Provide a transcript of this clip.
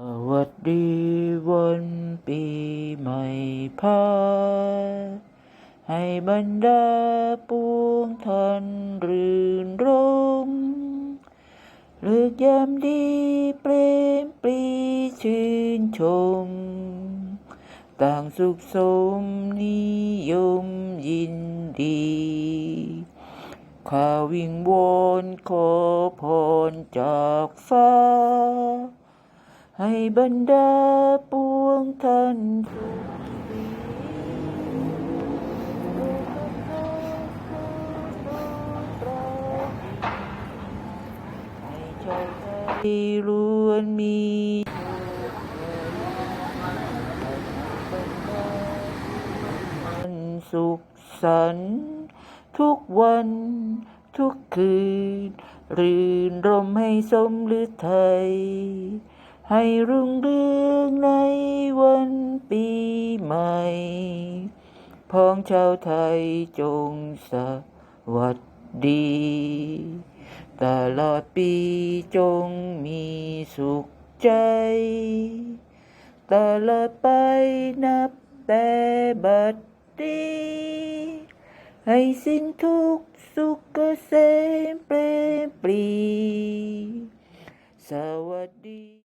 สวัสดีวันปีใหม่พาให้บรรดาปวงท่านรื่นรมเลือกยามดีเปรมปรีชื่นชม ต่างสุขสมนิยมยินดี ข้าวิงวอนขอพรจากฟ้า ให้บรรดาปวงท่านสุขีให้ชาวไทยล้วนมีสุขสันทุกวันทุกคืน รื่นรมให้สมฤทัย ให้รุ่งเรืองในวันปีใหม่พ้องชาวไทยจงสวัสดี ตลอดปีจงมีสุขใจ ตลอดไปนับแต่บัดนี้ให้สิ้นทุกสุขเกษมเปรมปรี สวัสดี